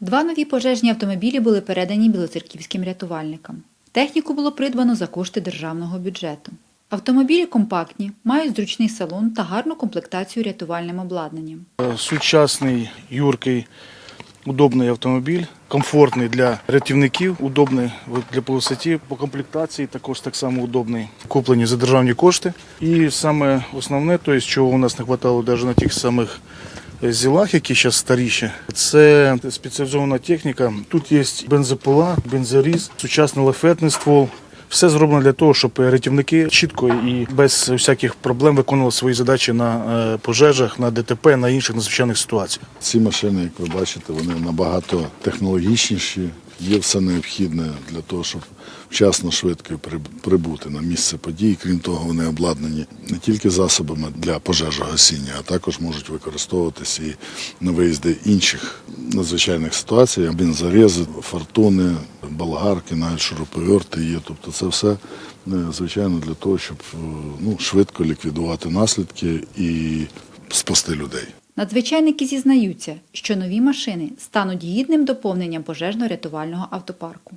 Два нові пожежні автомобілі були передані білоцерківським рятувальникам. Техніку було придбано за кошти державного бюджету. Автомобілі компактні, мають зручний салон та гарну комплектацію рятувальним обладнанням. Е, Сучасний, юркий, удобний автомобіль, комфортний для рятівників, удобний для по висоті, по комплектації також так само удобний. Куплені за державні кошти. І саме основне, то есть, чого у нас не вистачало навіть на тих самих зілах, які зараз старіші, це спеціалізована техніка. Тут є бензопила, бензоріз, сучасний лафетний ствол. Все зроблено для того, щоб рятівники чітко і без всяких проблем виконували свої задачі на е, пожежах, на ДТП, на інших надзвичайних ситуаціях. Ці машини, як ви бачите, вони набагато технологічніші. Є все необхідне для того, щоб вчасно швидко при- прибути на місце події. Крім того, вони обладнані не тільки засобами для пожежогасіння, а також можуть використовуватися і на виїзди інших надзвичайних ситуацій. Бензорези, фортуни, болгарки, навіть шуруповерти є. Тобто це все е, звичайно для того, щоб е, ну, швидко ліквідувати наслідки і спасти людей. Надзвичайники зізнаються, що нові машини стануть гідним доповненням пожежно-рятувального автопарку.